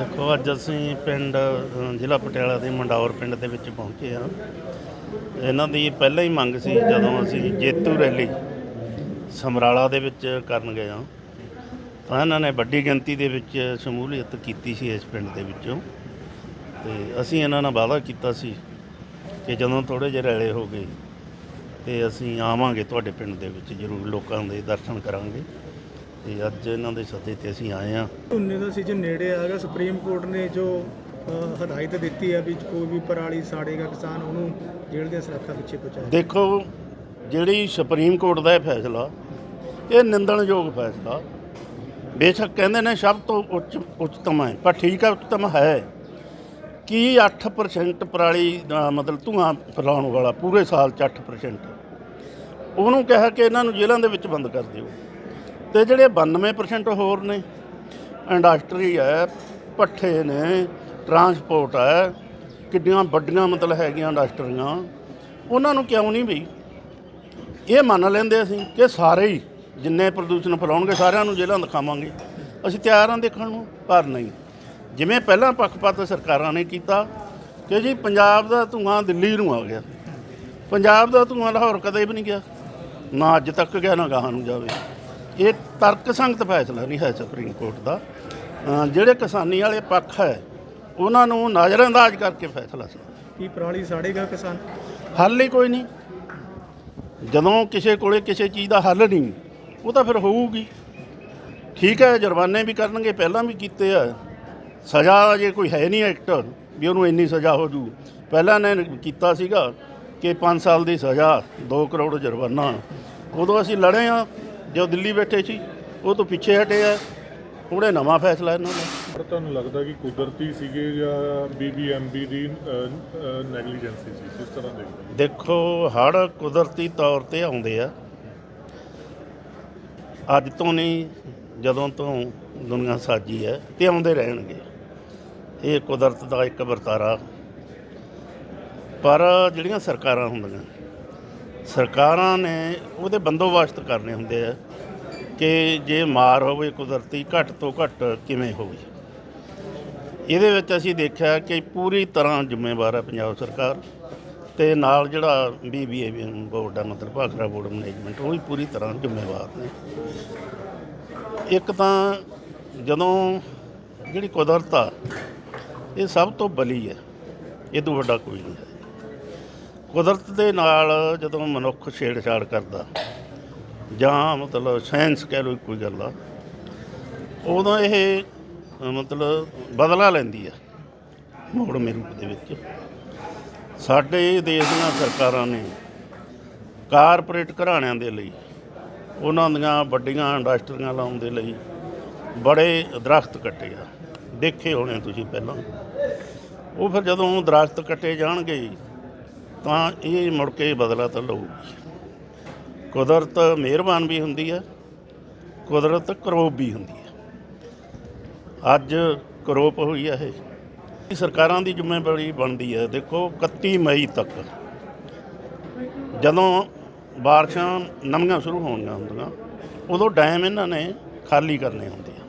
ਦੇਖੋ ਅੱਜ ਅਸੀਂ ਪਿੰਡ ਅ, ਜ਼ਿਲ੍ਹਾ ਪਟਿਆਲਾ ਦੇ ਮੰਡੌਰ ਪਿੰਡ ਦੇ ਵਿੱਚ ਪਹੁੰਚੇ ਹਾਂ। ਇਹਨਾਂ ਦੀ ਪਹਿਲਾਂ ਹੀ ਮੰਗ ਸੀ ਜਦੋਂ ਅਸੀਂ ਜੇਤੂ ਰੈਲੀ ਸਮਰਾਲਾ ਦੇ ਵਿੱਚ ਕਰਨ ਗਏ ਹਾਂ ਤਾਂ ਇਹਨਾਂ ਨੇ ਵੱਡੀ ਗਿਣਤੀ ਦੇ ਵਿੱਚ ਸ਼ਮੂਲੀਅਤ ਕੀਤੀ ਸੀ ਇਸ ਪਿੰਡ ਦੇ ਵਿੱਚੋਂ। ਤੇ ਅਸੀਂ ਇਹਨਾਂ ਨਾਲ ਵਾਅਦਾ ਕੀਤਾ ਸੀ ਕਿ ਜਦੋਂ ਥੋੜੇ ਜਿਹੇ ਰੈਲੇ ਹੋ ਗਏ ਤੇ ਅਸੀਂ ਆਵਾਂਗੇ ਤੁਹਾਡੇ ਪਿੰਡ ਦੇ ਵਿੱਚ ਜ਼ਰੂਰ ਲੋਕਾਂ ਦੇ ਦਰਸ਼ਨ ਕਰਾਂਗੇ। ਤੇ ਅੱਜ ਇਹਨਾਂ ਦੇ ਸੱਦੇ ਤੇ ਅਸੀਂ ਆਏ ਹਾਂ। ਝੋਨੇ ਦਾ ਸੀਜ਼ਨ ਨੇੜੇ ਆ ਗਿਆ ਸੁਪਰੀਮ ਕੋਰਟ ਨੇ ਜੋ ਅ, ਹਦਾਇਤ ਦਿੱਤੀ ਹੈ ਵੀ ਕੋਈ ਵੀ ਪਰਾਲੀ ਸਾੜੇਗਾ ਕਿਸਾਨ ਉਹਨੂੰ ਜੇਲ੍ਹ ਦੇ ਸਲਾਖਾਂ ਪਿੱਛੇ ਪਹੁੰਚਾਏ ਦੇਖੋ ਜਿਹੜੀ ਸੁਪਰੀਮ ਕੋਰਟ ਦਾ ਇਹ ਫੈਸਲਾ ਇਹ ਨਿੰਦਣਯੋਗ ਫੈਸਲਾ। ਬੇਸ਼ੱਕ ਕਹਿੰਦੇ ਨੇ ਸਭ ਤੋਂ ਉੱਚ ਉੱਚਤਮ ਹੈ ਪਰ ਠੀਕ ਹੈ ਉੱਚਤਮ ਹੈ। ਕਿ 8% ਪਰਾਲੀ ਦਾ ਮਤਲਬ ਧੂਆਂ ਫੈਲਾਉਣ ਵਾਲਾ ਪੂਰੇ ਸਾਲ 'ਚ 8% ਉਹਨੂੰ ਕਿਹਾ ਕਿ ਇਹਨਾਂ ਨੂੰ ਜੇਲ੍ਹਾਂ ਦੇ ਵਿੱਚ ਬੰਦ ਕਰ ਦਿਓ। ਤੇ ਜਿਹੜੇ 92% ਹੋਰ ਨੇ ਇੰਡਸਟਰੀ ਹੈ ਪੱਠੇ ਨੇ ਟਰਾਂਸਪੋਰਟ ਹੈ ਕਿੰਨੀਆਂ ਵੱਡੀਆਂ ਮਤਲਬ ਹੈਗੀਆਂ ਇੰਡਸਟਰੀਆਂ ਉਹਨਾਂ ਨੂੰ ਕਿਉਂ ਨਹੀਂ ਬਈ? ਇਹ ਮੰਨ ਲੈਂਦੇ ਅਸੀਂ ਕਿ ਸਾਰੇ ਹੀ ਜਿੰਨੇ ਪ੍ਰਦੂਸ਼ਣ ਫੈਲਾਉਣਗੇ, ਸਾਰਿਆਂ ਨੂੰ ਜੇਲ੍ਹਾਂ ਦਿਖਾਵਾਂਗੇ। ਅਸੀਂ ਤਿਆਰ ਹਾਂ ਦੇਖਣ ਨੂੰ, ਪਰ ਨਹੀਂ। ਜਿਵੇਂ ਪਹਿਲਾਂ ਪੱਖਪਾਤ ਸਰਕਾਰਾਂ ਨੇ ਕੀਤਾ ਕਿ ਜੀ ਪੰਜਾਬ ਦਾ ਧੂਆਂ ਦਿੱਲੀ ਨੂੰ ਆ ਗਿਆ। ਪੰਜਾਬ ਦਾ ਧੂਆਂ ਲਾਹੌਰ ਕਦੇ ਵੀ ਨਹੀਂ ਗਿਆ। ਨਾ ਅੱਜ ਤੱਕ ਗਿਆ, ਨਾ ਗਾਹਾਂ ਨੂੰ ਜਾਵੇ। ਇਹ ਤਰਕ ਸੰਗਤ ਫੈਸਲਾ ਨਹੀਂ ਹੈ ਸੁਪਰੀਮ ਕੋਰਟ ਦਾ। ਜਿਹੜੇ ਕਿਸਾਨੀ ਵਾਲੇ ਪੱਖ ਹੈ ਉਹਨਾਂ ਨੂੰ ਨਜ਼ਰਅੰਦਾਜ਼ ਕਰਕੇ ਫੈਸਲਾ ਸੀ ਕੀ ਪਰਾਲੀ ਸਾੜੇਗਾ ਕਿਸਾਨ? ਹੱਲ ਹੀ ਕੋਈ ਨਹੀਂ। ਜਦੋਂ ਕਿਸੇ ਕੋਲੇ ਕਿਸੇ ਚੀਜ਼ ਦਾ ਹੱਲ ਨਹੀਂ ਉਹ ਤਾਂ ਫਿਰ ਹੋਊਗੀ। ਠੀਕ ਹੈ ਜੁਰਮਾਨੇ ਵੀ ਕਰਨਗੇ ਪਹਿਲਾਂ ਵੀ ਕੀਤੇ ਆ। ਸਜ਼ਾ ਜੇ ਕੋਈ ਹੈ ਨਹੀਂ ਐਕਟ ਵੀ ਉਹਨੂੰ ਇੰਨੀ ਸਜ਼ਾ ਹੋ ਜੂ। ਪਹਿਲਾਂ ਨੇ ਕੀਤਾ ਸੀਗਾ ਕਿ 5 ਸਾਲ ਦੀ ਸਜ਼ਾ 2 ਕਰੋੜ ਜੁਰਮਾਨਾ। ਉਦੋਂ ਅਸੀਂ ਲੜੇ ਆ ਜੋ ਦਿੱਲੀ ਬੈਠੇ ਸੀ ਉਹ ਤੋਂ ਪਿੱਛੇ ਹਟੇ ਆ। ਉਹਨੇ ਨਵਾਂ ਫੈਸਲਾ ਇਹਨਾਂ ਦਾ। ਪਰ ਤੁਹਾਨੂੰ ਲੱਗਦਾ ਕਿ ਕੁਦਰਤੀ ਸੀਗੇ ਜਾਂ ਬੀਬੀਐਮਬੀ ਦੀ ਨੈਗਲੀਜੈਂਸੀ ਸੀ? ਕਿਸ ਤਰ੍ਹਾਂ ਦੇਖਦੇ? ਦੇਖੋ ਹੜ੍ਹ ਕੁਦਰਤੀ ਤੌਰ ਤੇ ਆਉਂਦੇ ਆ। ਅੱਜ ਤੋਂ ਨਹੀਂ ਜਦੋਂ ਤੋਂ ਦੁਨੀਆ ਸਾਜੀ ਹੈ ਤੇ ਆਉਂਦੇ ਰਹਿਣਗੇ। ਇਹ ਕੁਦਰਤ ਦਾ ਇੱਕ ਵਰਤਾਰਾ। ਪਰ ਜਿਹੜੀਆਂ ਸਰਕਾਰਾਂ ਹੁੰਦੀਆਂ ਸਰਕਾਰਾਂ ਨੇ ਉਹਦੇ ਬੰਦੋਬਸਤ ਕਰਨੇ ਹੁੰਦੇ ਆ ਕਿ ਜੇ ਮਾਰ ਹੋਵੇ, ਕੁਦਰਤੀ ਘੱਟ ਤੋਂ ਘੱਟ ਕਿਵੇਂ ਹੋਵੇ। ਇਹਦੇ ਵਿੱਚ ਅਸੀਂ ਦੇਖਿਆ ਕਿ ਪੂਰੀ ਤਰ੍ਹਾਂ ਜ਼ਿੰਮੇਵਾਰ ਹੈ ਪੰਜਾਬ ਸਰਕਾਰ ਤੇ ਨਾਲ ਜਿਹੜਾ ਬੀਬੀਏ ਬੋਰਡ ਹੈ ਮਤਲਬ ਭਾਖੜਾ ਬੋਰਡ ਮੈਨੇਜਮੈਂਟ, ਉਹ ਵੀ ਪੂਰੀ ਤਰ੍ਹਾਂ ਜ਼ਿੰਮੇਵਾਰ ਨੇ। ਇੱਕ ਤਾਂ ਜਦੋਂ ਜਿਹੜੀ ਕੁਦਰਤ ਆ, ਇਹ ਸਭ ਤੋਂ ਬਲੀ ਹੈ ਇਹ ਤੋਂ ਵੱਡਾ ਕੋਈ ਨਹੀਂ ਹੈ। ਕੁਦਰਤ ਦੇ ਨਾਲ ਜਦੋਂ ਮਨੁੱਖ ਛੇੜਛਾੜ ਕਰਦਾ, ਜਾਂ ਮਤਲਬ ਸਾਇੰਸ ਕਹਿ ਲਓ ਕੋਈ ਗੱਲ ਆ, ਉਦੋਂ ਇਹ, ਮਤਲਬ ਬਦਲਾ ਲੈਂਦੀ ਆ ਮੋੜਵੇਂ ਰੂਪ ਦੇ ਵਿੱਚ। ਸਾਡੇ ਦੇਸ਼ ਦੀਆਂ ਸਰਕਾਰਾਂ ਨੇ ਕਾਰਪੋਰੇਟ ਘਰਾਣਿਆਂ ਦੇ ਲਈ, ਉਹਨਾਂ ਦੀਆਂ ਵੱਡੀਆਂ ਇੰਡਸਟਰੀਆਂ ਲਾਉਣ ਦੇ ਲਈ ਬੜੇ ਦਰਖਤ ਕੱਟੇ ਆ। ਦੇਖੇ ਹੋਣੇ ਤੁਸੀਂ ਪਹਿਲਾਂ। ਉਹ ਫਿਰ ਜਦੋਂ ਦਰਖਤ ਕੱਟੇ ਜਾਣਗੇ ਤਾਂ ਇਹ ਮੁੜ ਕੇ ਬਦਲਾ ਤਾਂ ਲਊਗੀ। ਕੁਦਰਤ ਮਿਹਰਬਾਨ ਵੀ ਹੁੰਦੀ ਹੈ, ਕੁਦਰਤ ਕਰੋਪ ਵੀ ਹੁੰਦੀ ਹੈ। ਅੱਜ ਕਰੋਪ ਹੋਈ ਹੈ ਇਹ। ਸਰਕਾਰਾਂ ਦੀ ਜ਼ਿੰਮੇਵਾਰੀ ਬਣਦੀ ਹੈ। ਦੇਖੋ 31 ਮਈ ਤੱਕ ਜਦੋਂ ਬਾਰਿਸ਼ਾਂ ਨਵੀਆਂ ਸ਼ੁਰੂ ਹੋਣੀਆਂ ਹੁੰਦੀਆਂ, ਉਦੋਂ ਡੈਮ ਇਹਨਾਂ ਨੇ ਖਾਲੀ ਕਰਨੇ ਹੁੰਦੇ ਆ।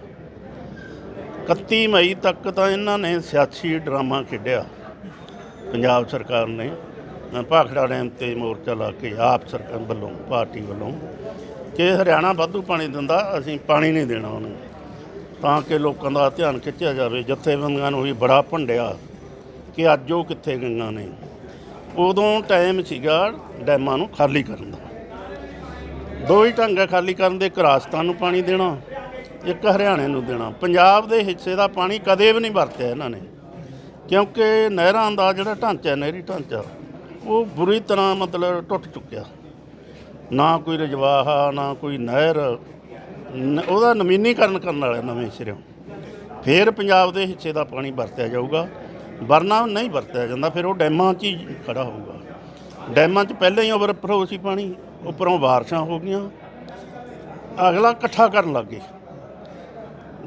31 ਮਈ ਤੱਕ ਤਾਂ ਇਹਨਾਂ ਨੇ ਸਿਆਸੀ ਡਰਾਮਾ ਖੇਡਿਆ। ਪੰਜਾਬ ਸਰਕਾਰ ਨੇ ਭਾਖੜਾ ਡੈਮ ਤੇ ਮੋਰਚਾ ਲਾ ਕੇ ਆਪ ਸਰਕਾਰ ਵੱਲੋਂ, ਪਾਰਟੀ ਵੱਲੋਂ ਕਿ ਹਰਿਆਣਾ ਵਾਧੂ ਪਾਣੀ ਦਿੰਦਾ, ਅਸੀਂ ਪਾਣੀ ਨਹੀਂ ਦੇਣਾ ਉਹਨੂੰ। ਤਾਂ ਕਿ ਲੋਕਾਂ ਦਾ ਧਿਆਨ ਖਿੱਚਿਆ ਜਾਵੇ, ਜਥੇਬੰਦੀਆਂ ਨੂੰ ਵੀ ਬੜਾ ਭੰਡਿਆ ਕਿ ਅੱਜ ਉਹ ਕਿੱਥੇ ਗਈਆਂ ਨੇ। ਉਦੋਂ ਟਾਈਮ ਸੀਗਾ ਡੈਮਾਂ ਨੂੰ ਖਾਲੀ ਕਰਨ ਦਾ। ਦੋ ਹੀ ਢੰਗ ਆ, ਖਾਲੀ ਕਰਨ ਦੇ, ਇੱਕ ਰਾਜਸਥਾਨ ਨੂੰ ਪਾਣੀ ਦੇਣਾ, ਇੱਕ ਹਰਿਆਣੇ ਨੂੰ ਦੇਣਾ। ਪੰਜਾਬ ਦੇ ਹਿੱਸੇ ਦਾ ਪਾਣੀ ਕਦੇ ਵੀ ਨਹੀਂ ਵਰਤਿਆ ਇਹਨਾਂ ਨੇ। ਕਿਉਂਕਿ ਨਹਿਰਾਂ ਦਾ ਜਿਹੜਾ ਢਾਂਚਾ, ਨਹਿਰੀ ਢਾਂਚਾ ਉਹ ਬੁਰੀ ਤਰ੍ਹਾਂ ਮਤਲਬ ਟੁੱਟ ਚੁੱਕਿਆ। ਨਾ ਕੋਈ ਰਜਵਾਹਾ, ਨਾ ਕੋਈ ਨਹਿਰ, ਨ- ਉਹਦਾ ਨਵੀਨੀਕਰਨ ਕਰਨ ਵਾਲੇ ਨਵੇਂ ਸਿਰਿਓਂ ਫਿਰ ਪੰਜਾਬ ਦੇ ਹਿੱਸੇ ਦਾ ਪਾਣੀ ਵਰਤਿਆ ਜਾਊਗਾ। ਵਰਨਾ ਨਹੀਂ ਵਰਤਿਆ ਜਾਂਦਾ, ਫਿਰ ਉਹ ਡੈਮਾਂ 'ਚ ਹੀ ਖੜਾ ਹੋਊਗਾ। ਡੈਮਾਂ 'ਚ ਪਹਿਲਾਂ ਹੀ ਓਵਰਫਲੋ ਸੀ ਪਾਣੀ, ਉੱਪਰੋਂ ਬਾਰਿਸ਼ਾਂ ਹੋ ਗਈਆਂ। ਅਗਲਾ ਇਕੱਠਾ ਕਰਨ ਲੱਗ ਗਏ।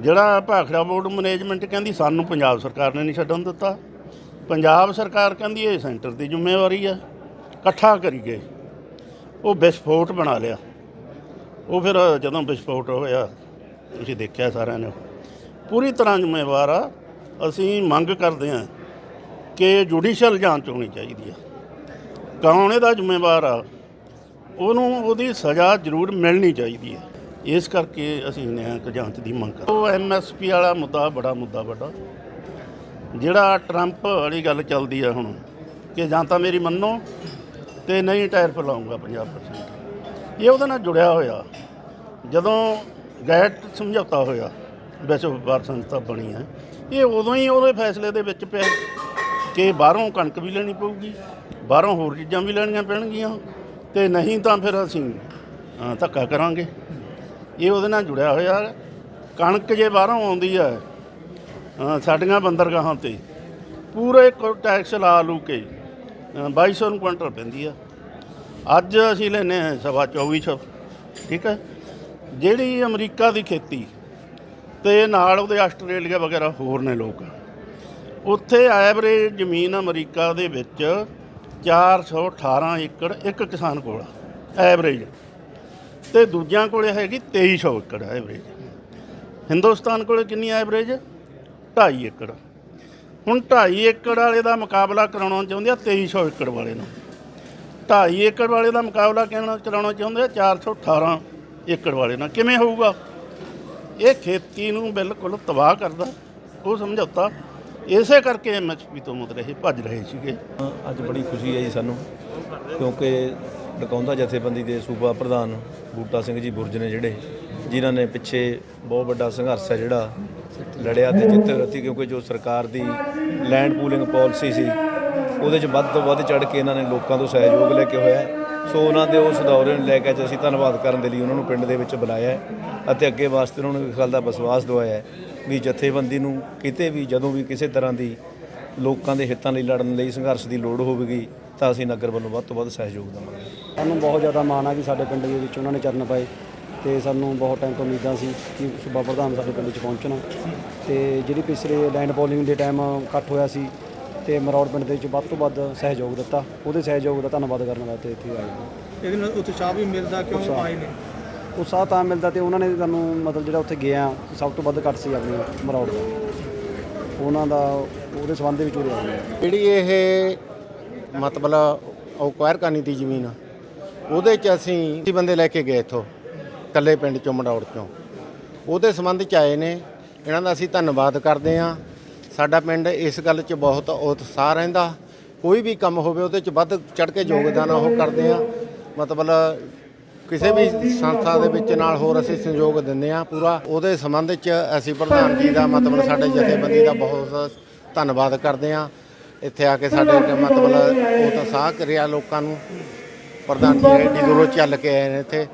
ਜਿਹੜਾ ਭਾਖੜਾ ਬੋਰਡ ਮੈਨੇਜਮੈਂਟ ਕਹਿੰਦੀ, ਸਾਨੂੰ ਪੰਜਾਬ ਸਰਕਾਰ ਨੇ ਨਹੀਂ ਛੱਡਣ ਦਿੱਤਾ। ਪੰਜਾਬ ਸਰਕਾਰ ਕਹਿੰਦੀ ਇਹ ਸੈਂਟਰ ਦੀ ਜ਼ਿੰਮੇਵਾਰੀ ਆ, ਇਕੱਠਾ ਕਰੀ ਗਏ ਉਹ ਵਿਸਫੋਟ ਬਣਾ ਲਿਆ। ਉਹ ਫਿਰ ਜਦੋਂ ਵਿਸਫੋਟ ਹੋਇਆ, ਤੁਸੀਂ ਦੇਖਿਆ ਸਾਰਿਆਂ ਨੇ, ਪੂਰੀ ਤਰ੍ਹਾਂ ਜ਼ਿੰਮੇਵਾਰ ਆ। ਅਸੀਂ ਮੰਗ ਕਰਦੇ ਹਾਂ ਕਿ ਜੁਡੀਸ਼ੀਅਲ ਜਾਂਚ ਹੋਣੀ ਚਾਹੀਦੀ ਆ। ਕੌਣ ਇਹਦਾ ਜ਼ਿੰਮੇਵਾਰ ਆ, ਉਹਨੂੰ ਉਹਦੀ ਸਜ਼ਾ ਜ਼ਰੂਰ ਮਿਲਣੀ ਚਾਹੀਦੀ ਹੈ ਇਸ ਕਰਕੇ ਅਸੀਂ ਨਿਆਂ ਜਾਂਚ ਦੀ ਮੰਗ ਕਰਦੇ ਉਹ ਐਮਐਸਪੀ ਵਾਲਾ ਮੁੱਦਾ ਬੜਾ ਮੁੱਦਾ ਵੱਡਾ। ਜਿਹੜਾ ਟਰੰਪ ਵਾਲੀ ਗੱਲ ਚੱਲਦੀ ਆ ਹੁਣ, ਕਿ ਜਾਂ ਤਾਂ ਮੇਰੀ ਮੰਨੋ ਤੇ ਨਹੀਂ ਟਾਇਰ ਫਲਾਉਂਗਾ 50% ਇਹ ਉਹਦੇ ਨਾਲ ਜੁੜਿਆ ਹੋਇਆ। ਜਦੋਂ ਗੈਟ ਸਮਝੌਤਾ ਹੋਇਆ ਵਿਸ਼ਵ ਵਪਾਰ ਸੰਸਥਾ ਬਣੀ ਹੈ, ਇਹ ਉਦੋਂ ਹੀ ਉਹਦੇ ਫੈਸਲੇ ਦੇ ਵਿੱਚ ਪਿਆ ਕਿ ਬਾਹਰੋਂ ਕਣਕ ਵੀ ਲੈਣੀ ਪਊਗੀ, ਬਾਹਰੋਂ ਹੋਰ ਚੀਜ਼ਾਂ ਵੀ ਲੈਣੀਆਂ ਪੈਣਗੀਆਂ ਤੇ ਨਹੀਂ ਤਾਂ ਫਿਰ ਅਸੀਂ ਧੱਕਾ ਕਰਾਂਗੇ। ਇਹ ਉਹਦੇ ਨਾਲ ਜੁੜਿਆ ਹੋਇਆ। ਕਣਕ ਜੇ ਬਾਹਰੋਂ ਆਉਂਦੀ ਹੈ ਅ, ਸਾਡੀਆਂ ਬੰਦਰਗਾਹਾਂ ਤੇ। ਪੂਰੇ ਟੈਕਸ ਲਾ ਲੂ ਕੇ ਅ, 2200 ਨੂੰ ਕੁਇੰਟਲ ਪੈਂਦੀ ਆ। ਅੱਜ ਅਸੀਂ ਲੈਨੇ ਆ ਸਵਾ 2400 ਠੀਕ ਹੈ ਜਿਹੜੀ ਅਮਰੀਕਾ ਦੀ ਖੇਤੀ ਤੇ ਨਾਲ ਉਹਦੇ ਆਸਟ੍ਰੇਲੀਆ ਵਗੈਰਾ ਹੋਰ ਨੇ ਲੋਕ। ਉੱਥੇ ਐਵਰੇਜ ਜ਼ਮੀਨ ਅਮਰੀਕਾ ਦੇ ਵਿੱਚ 418 ਏਕੜ ਇੱਕ ਕਿਸਾਨ ਕੋਲ ਐਵਰੇਜ ਤੇ ਦੂਜਿਆਂ ਕੋਲੇ ਹੈਗੀ 2300 ਏਕੜ ਐਵਰੇਜ ਹਿੰਦੁਸਤਾਨ ਕੋਲੇ ਕਿੰਨੀ ਐਵਰੇਜ 2.5 ਏਕੜ। ਹੁਣ 2.5 ਏਕੜ ਵਾਲੇ ਦਾ ਮੁਕਾਬਲਾ ਕਰਾਉਣਾ ਚਾਹੁੰਦੇ ਆ 2300 ਏਕੜ ਵਾਲੇ ਨੂੰ। 2.5 ਏਕੜ ਵਾਲੇ ਦਾ ਮੁਕਾਬਲਾ ਕਹਿਣਾ, ਕਰਾਉਣਾ ਚਾਹੁੰਦੇ ਆ 418 ਏਕੜ ਵਾਲੇ ਨਾਲ। ਕਿਵੇਂ ਹੋਊਗਾ? ਇਹ ਖੇਤੀ ਨੂੰ ਬਿਲਕੁਲ ਤਬਾਹ ਕਰਦਾ। ਉਹ ਸਮਝੌਤਾ ਇਸੇ ਕਰਕੇ ਐਮਐਸਪੀ ਤੋਂ ਮੁੱਦ ਰਹੇ ਭੱਜ ਰਹੇ ਸੀਗੇ। ਅੱਜ ਬੜੀ ਖੁਸ਼ੀ ਹੈ ਜੀ ਸਾਨੂੰ, ਕਿਉਂਕਿ ਡਕਾਉਂਦਾ ਜਥੇਬੰਦੀ ਦੇ ਸੂਬਾ ਪ੍ਰਧਾਨ ਬੂਟਾ ਸਿੰਘ ਜੀ ਬੁਰਜ ਨੇ ਜਿਹੜੇ, ਜਿਨ੍ਹਾਂ ਨੇ ਪਿੱਛੇ ਬਹੁਤ ਵੱਡਾ ਸੰਘਰਸ਼ ਹੈ ਜਿਹੜਾ ਲੜਿਆ ਤੇ ਜਿੱਤੇ ਰਤੀ ਕਿਉਂਕਿ ਜੋ ਸਰਕਾਰ ਦੀ ਲੈਂਡ ਪੂਲਿੰਗ ਪਾਲਿਸੀ ਸੀ, ਉਹਦੇ 'ਚ ਵੱਧ ਤੋਂ ਵੱਧ ਚੜ ਕੇ ਇਹਨਾਂ ਨੇ ਲੋਕਾਂ ਤੋਂ ਸਹਿਯੋਗ ਲੈ ਕੇ ਹੋਇਆ ਸੋ ਉਹਨਾਂ ਦੇ ਉਸ ਦੌਰੇ ਨੂੰ ਲੈ ਕੇ ਅੱਜ ਅਸੀਂ ਧੰਨਵਾਦ ਕਰਨ ਦੇ ਲਈ ਉਹਨਾਂ ਨੂੰ ਪਿੰਡ ਦੇ ਵਿੱਚ ਬੁਲਾਇਆ ਅਤੇ ਅੱਗੇ ਵਾਸਤੇ ਉਹਨਾਂ ਨੂੰ ਇਸ ਗੱਲ ਦਾ ਵਿਸ਼ਵਾਸ ਦਵਾਇਆ ਵੀ ਜਥੇਬੰਦੀ ਨੂੰ ਕਿਤੇ ਵੀ, ਜਦੋਂ ਵੀ ਕਿਸੇ ਤਰ੍ਹਾਂ ਦੀ ਲੋਕਾਂ ਦੇ ਹਿੱਤਾਂ ਲਈ ਲੜਨ ਲਈ ਸੰਘਰਸ਼ ਦੀ ਲੋੜ ਹੋਵੇਗੀ, ਤਾਂ ਅਸੀਂ ਨਗਰ ਵੱਲੋਂ ਵੱਧ ਤੋਂ ਵੱਧ ਸਹਿਯੋਗ ਦੇਵਾਂਗੇ। ਸਾਨੂੰ ਬਹੁਤ ਜ਼ਿਆਦਾ ਮਾਣ ਆ ਕਿ ਸਾਡੇ ਪਿੰਡ ਦੇ ਵਿੱਚ ਉਹਨਾਂ ਨੇ ਚਰਨ ਪਾਏ। ਤੇ ਸਾਨੂੰ ਬਹੁਤ ਟਾਈਮ ਤੋਂ ਉਮੀਦਾਂ ਸੀ ਕਿ ਸੂਬਾ ਪ੍ਰਧਾਨ ਸਾਡੇ ਪਿੰਡ 'ਚ ਪਹੁੰਚਣ। ਤੇ ਜਿਹੜੀ ਪਿਛਲੇ ਲੈਂਡ ਪੋਲਿੰਗ ਦੇ ਟਾਈਮ ਇਕੱਠ ਹੋਇਆ ਸੀ ਤੇ ਮਰੌੜ ਪਿੰਡ ਦੇ ਵਿੱਚ ਵੱਧ ਤੋਂ ਵੱਧ ਸਹਿਯੋਗ ਦਿੱਤਾ। ਉਹਦੇ ਸਹਿਯੋਗ ਦਾ ਧੰਨਵਾਦ ਕਰਨ ਵਾਸਤੇ ਇੱਥੇ ਆਏ ਹਾਂ। ਇਹਦੇ ਨਾਲ ਉਤਸ਼ਾਹ ਵੀ ਮਿਲਦਾ ਕਿਉਂ ਉਤਸ਼ਾਹ। ਆਏ ਨੇ ਉਤਸ਼ਾਹ ਤਾਂ ਮਿਲਦਾ ਤੇ ਉਹਨਾਂ ਨੇ ਸਾਨੂੰ ਮਤਲਬ ਜਿਹੜਾ ਉੱਥੇ ਗਿਆ ਸਭ ਤੋਂ ਵੱਧ ਘੱਟ ਸੀ ਆਪਣੇ ਮਰੌੜ ਦਾ ਉਹਨਾਂ ਦਾ ਉਹਦੇ ਸੰਬੰਧ ਦੇ ਵਿੱਚ ਉਰੇ ਆਏ। ਜਿਹੜੀ ਇਹ ਮਤਲਬ ਔਕਵਾਇਰ ਕਰਨੀ ਦੀ ਜ਼ਮੀਨ ਉਹਦੇ 'ਚ ਅਸੀਂ ਅਸੀਂ ਬੰਦੇ ਲੈ ਕੇ ਗਏ ਇੱਥੋਂ। ਕੱਲੇ ਪਿੰਡ ਚੋਂ ਮਡੌੜ ਚੋਂ। ਉਹਦੇ ਸੰਬੰਧ 'ਚ ਆਏ ਨੇ। ਇਹਨਾਂ ਦਾ ਅਸੀਂ ਧੰਨਵਾਦ ਕਰਦੇ ਹਾਂ। ਸਾਡਾ ਪਿੰਡ ਇਸ ਗੱਲ 'ਚ ਬਹੁਤ ਉਤਸ਼ਾਹ ਰਹਿੰਦਾ। ਕੋਈ ਵੀ ਕੰਮ ਹੋਵੇ, ਉਹਦੇ 'ਚ ਵੱਧ ਚੜ ਕੇ ਯੋਗਦਾਨ ਉਹ ਕਰਦੇ ਆ। ਮਤਲਬ ਕਿਸੇ ਵੀ ਸੰਸਥਾ ਦੇ ਵਿੱਚ ਨਾਲ ਹੋਰ ਅਸੀਂ ਸਹਿਯੋਗ ਦਿੰਦੇ ਆ ਪੂਰਾ। ਉਹਦੇ ਸੰਬੰਧ 'ਚ ਅਸੀਂ ਪ੍ਰਧਾਨ ਜੀ ਦਾ ਮਤਲਬ ਸਾਡੇ ਜਥੇਬੰਦੀ ਦਾ ਬਹੁਤ ਧੰਨਵਾਦ ਕਰਦੇ ਆ ਇੱਥੇ ਆ ਕੇ ਸਾਡੇ ਮਤਲਬ ਉਤਸ਼ਾਹ ਕਰਿਆ ਲੋਕਾਂ ਨੂੰ। ਪ੍ਰਧਾਨ ਜੀ ਐਡੀ ਦੂਰੋਂ ਚੱਲ ਕੇ ਆਏ ਨੇ ਇੱਥੇ।